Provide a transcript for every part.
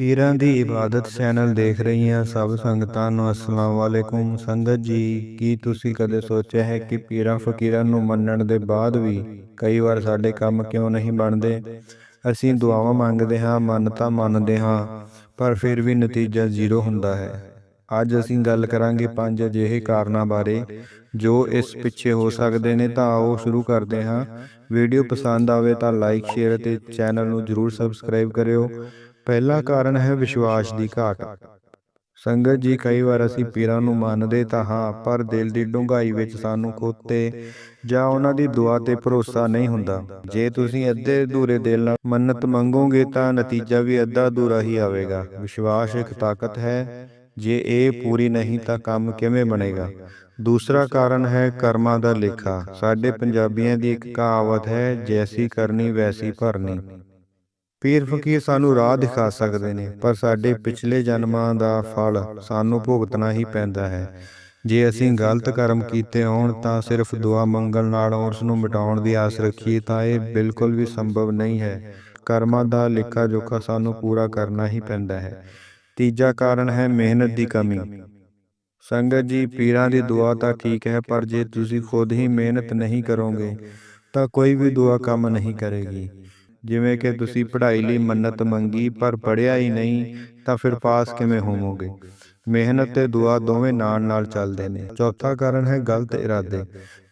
ਪੀਰਾਂ ਦੀ ਇਬਾਦਤ ਚੈਨਲ ਦੇਖ ਰਹੀਆਂ ਸਭ ਸੰਗਤਾਂ ਨੂੰ ਅਸਲਾਮ ਵਾਲੇਕੁਮ। ਸੰਗਤ ਜੀ ਕੀ ਤੁਸੀਂ ਕਦੇ ਸੋਚਿਆ ਹੈ ਕਿ ਪੀਰਾਂ ਫਕੀਰਾਂ ਨੂੰ ਮੰਨਣ ਦੇ ਬਾਅਦ ਵੀ ਕਈ ਵਾਰ ਸਾਡੇ ਕੰਮ ਕਿਉਂ ਨਹੀਂ ਬਣਦੇ? ਅਸੀਂ ਦੁਆਵਾਂ ਮੰਗਦੇ ਹਾਂ ਮੰਨਤਾਂ ਮੰਨਦੇ ਹਾਂ ਪਰ ਫਿਰ ਵੀ ਨਤੀਜਾ ਜ਼ੀਰੋ ਹੁੰਦਾ ਹੈ। ਅੱਜ ਅਸੀਂ ਗੱਲ ਕਰਾਂਗੇ ਪੰਜ ਅਜਿਹੇ ਕਾਰਨਾਂ ਬਾਰੇ ਜੋ ਇਸ ਪਿੱਛੇ ਹੋ ਸਕਦੇ ਨੇ ਤਾਂ ਆਓ ਸ਼ੁਰੂ ਕਰਦੇ ਹਾਂ। ਵੀਡੀਓ ਪਸੰਦ ਆਵੇ ਤਾਂ ਲਾਈਕ ਸ਼ੇਅਰ ਅਤੇ ਚੈਨਲ ਨੂੰ ਜਰੂਰ ਸਬਸਕ੍ਰਾਈਬ ਕਰਿਓ ਪਹਿਲਾ ਕਾਰਨ ਹੈ ਵਿਸ਼ਵਾਸ ਦੀ ਘਾਟ। ਸੰਗਤ ਜੀ ਕਈ ਵਾਰ ਅਸੀਂ ਪੀਰਾਂ ਨੂੰ ਮੰਨਦੇ ਤਾਂ ਹਾਂ ਪਰ ਦਿਲ ਦੀ ਡੂੰਘਾਈ ਵਿੱਚ ਸਾਨੂੰ ਖੁਦ ਤੇ ਜਾਂ ਉਹਨਾਂ ਦੀ ਦੁਆ ਤੇ ਭਰੋਸਾ ਨਹੀਂ ਹੁੰਦਾ। ਜੇ ਤੁਸੀਂ ਅੱਧੇ ਅਧੂਰੇ ਦਿਲ ਨਾਲ ਮੰਨਤ ਮੰਗੋਗੇ ਤਾਂ ਨਤੀਜਾ ਵੀ ਅੱਧਾ ਅਧੂਰਾ ਹੀ ਆਵੇਗਾ। ਵਿਸ਼ਵਾਸ ਇੱਕ ਤਾਕਤ ਹੈ। ਜੇ ਇਹ ਪੂਰੀ ਨਹੀਂ ਤਾਂ ਕੰਮ ਕਿਵੇਂ ਬਣੇਗਾ? ਦੂਸਰਾ ਕਾਰਨ ਹੈ ਕਰਮਾਂ ਦਾ ਲੇਖਾ। ਸਾਡੇ ਪੰਜਾਬੀਆਂ ਦੀ ਇੱਕ ਕਹਾਵਤ ਹੈ ਜੈਸੀ ਕਰਨੀ ਵੈਸੀ ਭਰਨੀ। ਪੀਰ ਫਕੀਰ ਸਾਨੂੰ ਰਾਹ ਦਿਖਾ ਸਕਦੇ ਨੇ ਪਰ ਸਾਡੇ ਪਿਛਲੇ ਜਨਮਾਂ ਦਾ ਫਲ ਸਾਨੂੰ ਭੁਗਤਣਾ ਹੀ ਪੈਂਦਾ ਹੈ। ਜੇ ਅਸੀਂ ਗਲਤ ਕਰਮ ਕੀਤੇ ਹੋਣ ਤਾਂ ਸਿਰਫ ਦੁਆ ਮੰਗਣ ਨਾਲ ਉਸ ਨੂੰ ਮਿਟਾਉਣ ਦੀ ਆਸ ਰੱਖੀਏ ਤਾਂ ਇਹ ਬਿਲਕੁਲ ਵੀ ਸੰਭਵ ਨਹੀਂ ਹੈ। ਕਰਮਾਂ ਦਾ ਲੇਖਾ ਜੋਖਾ ਸਾਨੂੰ ਪੂਰਾ ਕਰਨਾ ਹੀ ਪੈਂਦਾ ਹੈ। ਤੀਜਾ ਕਾਰਨ ਹੈ ਮਿਹਨਤ ਦੀ ਕਮੀ। ਸੰਗਤ ਜੀ ਪੀਰਾਂ ਦੀ ਦੁਆ ਤਾਂ ਠੀਕ ਹੈ ਪਰ ਜੇ ਤੁਸੀਂ ਖੁਦ ਹੀ ਮਿਹਨਤ ਨਹੀਂ ਕਰੋਗੇ ਤਾਂ ਕੋਈ ਵੀ ਦੁਆ ਕੰਮ ਨਹੀਂ ਕਰੇਗੀ। ਜਿਵੇਂ ਕਿ ਤੁਸੀਂ ਪੜ੍ਹਾਈ ਲਈ ਮੰਨਤ ਮੰਗੀ, ਪਰ ਪੜ੍ਹਿਆ ਹੀ ਨਹੀਂ, ਤਾਂ ਫਿਰ ਪਾਸ ਕਿਵੇਂ ਹੋਵੋਗੇ? ਮਿਹਨਤ ਤੇ ਦੁਆ ਦੋਵੇਂ ਨਾਲ ਨਾਲ ਚੱਲਦੇ ਨੇ। ਚੌਥਾ ਕਾਰਨ ਹੈ ਗਲਤ ਇਰਾਦੇ।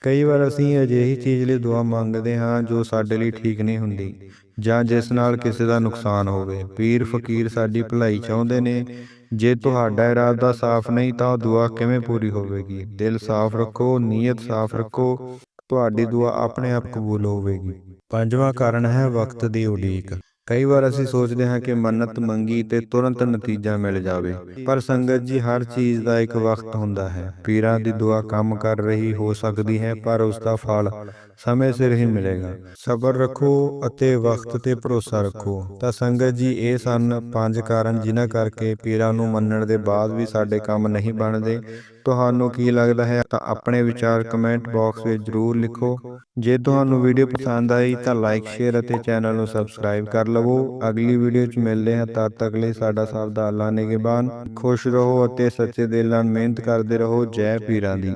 ਕਈ ਵਾਰ ਅਸੀਂ ਅਜਿਹੀ ਚੀਜ਼ ਲਈ ਦੁਆ ਮੰਗਦੇ ਹਾਂ ਜੋ ਸਾਡੇ ਲਈ ਠੀਕ ਨਹੀਂ ਹੁੰਦੀ, ਜਾਂ ਜਿਸ ਨਾਲ ਕਿਸੇ ਦਾ ਨੁਕਸਾਨ ਹੋਵੇ। ਪੀਰ ਫਕੀਰ ਸਾਡੀ ਭਲਾਈ ਚਾਹੁੰਦੇ ਨੇ, ਜੇ ਤੁਹਾਡਾ ਇਰਾਦਾ ਸਾਫ਼ ਨਹੀਂ ਤਾਂ ਉਹ ਦੁਆ ਕਿਵੇਂ ਪੂਰੀ ਹੋਵੇਗੀ? ਦਿਲ ਸਾਫ਼ ਰੱਖੋ, ਨੀਅਤ ਸਾਫ਼ ਰੱਖੋ, ਤੁਹਾਡੀ ਦੁਆ ਆਪਣੇ ਆਪ ਕਬੂਲ ਹੋਵੇਗੀ। ਪੰਜਵਾਂ ਕਾਰਨ ਹੈ ਵਕਤ ਦੀ ਉਡੀਕ। ਕਈ ਵਾਰ ਅਸੀਂ ਸੋਚਦੇ ਹਾਂ ਕਿ ਮੰਨਤ ਮੰਗੀ ਤੇ ਤੁਰੰਤ ਨਤੀਜਾ ਮਿਲ ਜਾਵੇ। ਪਰ ਸੰਗਤ ਜੀ ਹਰ ਚੀਜ਼ ਦਾ ਇੱਕ ਵਕਤ ਹੁੰਦਾ ਹੈ। ਪੀਰਾਂ ਦੀ ਦੁਆ ਕੰਮ ਕਰ ਰਹੀ ਹੋ ਸਕਦੀ ਹੈ, ਪਰ ਉਸ ਦਾ ਫਲ ਸਮੇਂ ਸਿਰ ਹੀ ਮਿਲੇਗਾ। ਸਬਰ ਰੱਖੋ ਅਤੇ ਵਕਤ ਤੇ ਭਰੋਸਾ ਰੱਖੋ। ਤਾਂ ਸੰਗਤ ਜੀ, ਇਹ ਸਨ ਪੰਜ ਕਾਰਨ ਜਿਨ੍ਹਾਂ ਕਰਕੇ ਪੀਰਾਂ ਨੂੰ ਮੰਨਣ ਦੇ ਬਾਅਦ ਵੀ ਸਾਡੇ ਕੰਮ ਨਹੀਂ ਬਣਦੇ। ਤੁਹਾਨੂੰ ਕੀ ਲੱਗਦਾ ਹੈ? ਤਾਂ ਆਪਣੇ ਵਿਚਾਰ ਕਮੈਂਟ ਬਾਕਸ ਵਿੱਚ ਜਰੂਰ ਲਿਖੋ। ਜੇ ਤੁਹਾਨੂੰ ਵੀਡੀਓ ਪਸੰਦ ਆਈ ਤਾਂ ਲਾਈਕ, ਸ਼ੇਅਰ ਅਤੇ ਚੈਨਲ ਨੂੰ ਸਬਸਕ੍ਰਾਈਬ ਕਰ ਲਓ। ਲਵੋ, ਅਗਲੀ ਵੀਡੀਓ 'ਚ ਮਿਲਦੇ ਹਾਂ। ਤਦ ਤੱਕ ਲਈ ਸਾਡਾ ਸਭ ਦਾ ਅੱਲਾ ਨਿਗਹਿਬਾਨ ਖੁਸ਼ ਰਹੋ ਅਤੇ ਸੱਚੇ ਦਿਲ ਨਾਲ ਮਿਹਨਤ ਕਰਦੇ ਰਹੋ। ਜੈ ਪੀਰਾਂ ਦੀ।